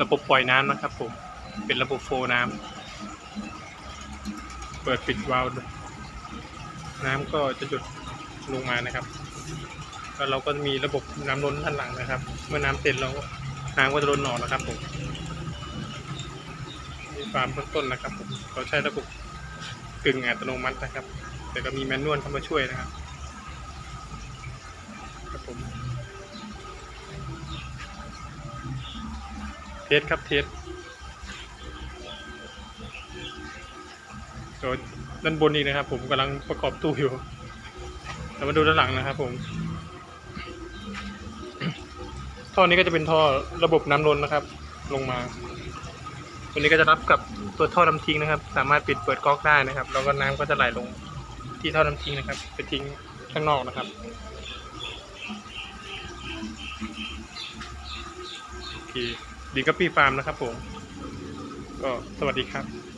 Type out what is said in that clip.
ระบบปล่อยน้ำนะครับผม เป็นระบบโฟร์น้ำ เปิดปิดวาล์วน้ำก็จะหยุดลงมานะครับ แล้วเราก็มีระบบน้ำล้นด้านหลังนะครับ เมื่อน้ำเต็มเราน้ำก็จะล้นออนะครับผมมีฟาร์มเบื้องต้นนะครับผมเราใช้ระบบกึ่งอัตโนมัตินะครับ แต่ก็มีแมนนวลเข้ามาช่วยนะครับครับผม สครับเทสเดี๋ยวด้านบนอีกนะครับ ผมกำลังประกอบตู้อยู่เรามาดูด้านหลังนะครับ ผม ท่อนี้ก็จะเป็นท่อระบบน้ำล้นนะครับ ลงมา ตัวนี้ก็จะรับกับตัวท่อน้ำทิ้งนะครับ สามารถปิดเปิดก๊อกได้นะครับ แล้วก็น้ำก็จะไหลลงที่ท่อน้ำทิ้งนะครับ ไปทิ้งข้างนอกนะครับโอเค ดีกับพี่ฟาร์มนะครับผม ก็สวัสดีครับ